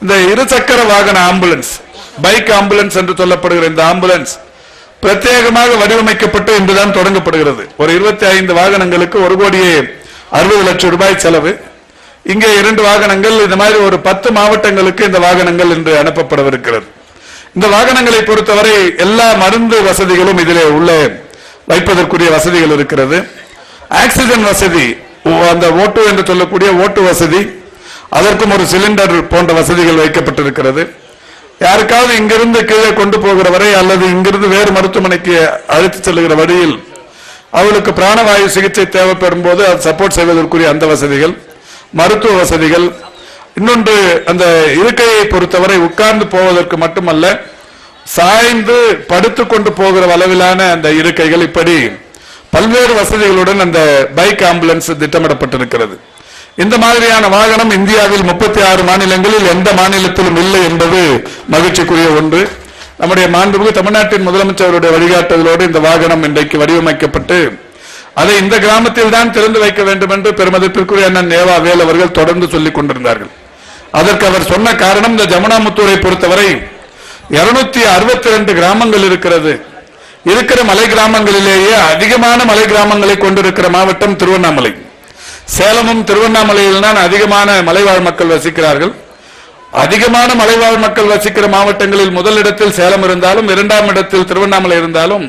இந்த இருசக்கர வாகன ஆம்புலன்ஸ் பைக் ஆம்புலன்ஸ் என்று சொல்லப்படுகிற இந்த ஆம்புலன்ஸ் பிரத்யேகமாக வடிவமைக்கப்பட்டு இன்றுதான் தொடங்கப்படுகிறது. ஒரு இருபத்தி ஐந்து வாகனங்களுக்கு ஒரு கோடியே அறுபது லட்சம் ரூபாய் செலவு. இங்கே இரண்டு வாகனங்கள் இந்த மாதிரி ஒரு பத்து மாவட்டங்களுக்கு இந்த வாகனங்கள் இன்று அனுப்பப்படவிருக்கிறது. இந்த வாகனங்களை பொறுத்தவரை எல்லா மருந்து வசதிகளும் இதிலே உள்ள வைப்பதற்குரிய வசதிகள் இருக்கிறது. ஆக்சிஜன் வசதி ஓ- அந்த ஓட்டு என்று சொல்லக்கூடிய ஓட்டு வசதி அதற்கும் ஒரு சிலிண்டர் போன்ற வசதிகள் வைக்கப்பட்டிருக்கிறது. யாருக்காவது இங்கிருந்து கீழே கொண்டு போகிற வரை அல்லது இங்கிருந்து வேறு மருத்துவமனைக்கு அழைத்து செல்லுகிற வழியில் அவளுக்கு பிராணவாயு சிகிச்சை தேவைப்படும் போது அது சப்போர்ட் செய்வதற்குரிய அந்த வசதிகள் மருத்துவ வசதிகள். இன்னொன்று அந்த இருக்கையை பொறுத்தவரை உட்கார்ந்து போவதற்கு மட்டுமல்ல சாய்ந்து படுத்து கொண்டு போகிற அளவிலான அந்த இருக்கைகள் இப்படி பல்வேறு வசதிகளுடன் அந்த பைக் ஆம்புலன்ஸ் திட்டமிடப்பட்டிருக்கிறது. இந்த மாதிரியான வாகனம் இந்தியாவில் முப்பத்தி ஆறு மாநிலங்களில் எந்த மாநிலத்திலும் இல்லை என்பது மகிழ்ச்சிக்குரிய ஒன்று. நம்முடைய மாண்புமிகு தமிழ்நாட்டின் முதலமைச்சருடைய வழிகாட்டுதலோடு இந்த வாகனம் இன்றைக்கு வடிவமைக்கப்பட்டு அதை இந்த கிராமத்தில் தான் திறந்து வைக்க வேண்டும் என்று பெருமதிப்பிற்குரிய அண்ணன் நேவா வேல் அவர்கள் தொடர்ந்து சொல்லிக் கொண்டிருந்தார்கள். அதற்கு அவர் சொன்ன காரணம் இந்த ஜமுனாமுத்தூரை பொறுத்தவரை இருநூத்தி அறுபத்தி ரெண்டு கிராமங்கள் இருக்கிறது. இருக்கிற மலை கிராமங்களிலேயே அதிகமான மலை கிராமங்களை கொண்டிருக்கிற மாவட்டம் திருவண்ணாமலை. சேலமும் திருவண்ணாமலையில் தான் அதிகமான மலைவாழ் மக்கள் வசிக்கிறார்கள். அதிகமான மலைவாழ் மக்கள் வசிக்கிற மாவட்டங்களில் முதல் இடத்தில் சேலம் இருந்தாலும் இரண்டாம் இடத்தில் திருவண்ணாமலை இருந்தாலும்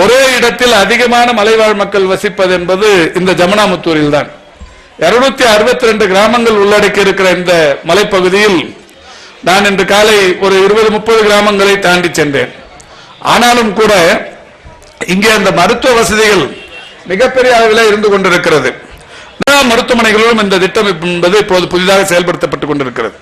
ஒரே இடத்தில் அதிகமான மலைவாழ் மக்கள் வசிப்பது என்பது இந்த ஜமுனாமுத்தூரில் தான் இருநூத்தி அறுபத்தி ரெண்டு கிராமங்கள் உள்ளடக்கி இருக்கிற இந்த மலைப்பகுதியில் நான் இன்று காலை ஒரு இருபது முப்பது கிராமங்களை தாண்டி சென்றேன். ஆனாலும் கூட இங்கே அந்த மருத்துவ வசதிகள் மிகப்பெரிய அளவில் இருந்து கொண்டிருக்கிறது. மருத்துவமனைகளிலும் இந்த திட்டம் என்பது இப்போது புதிதாக செயல்படுத்தப்பட்டுக் கொண்டிருக்கிறது.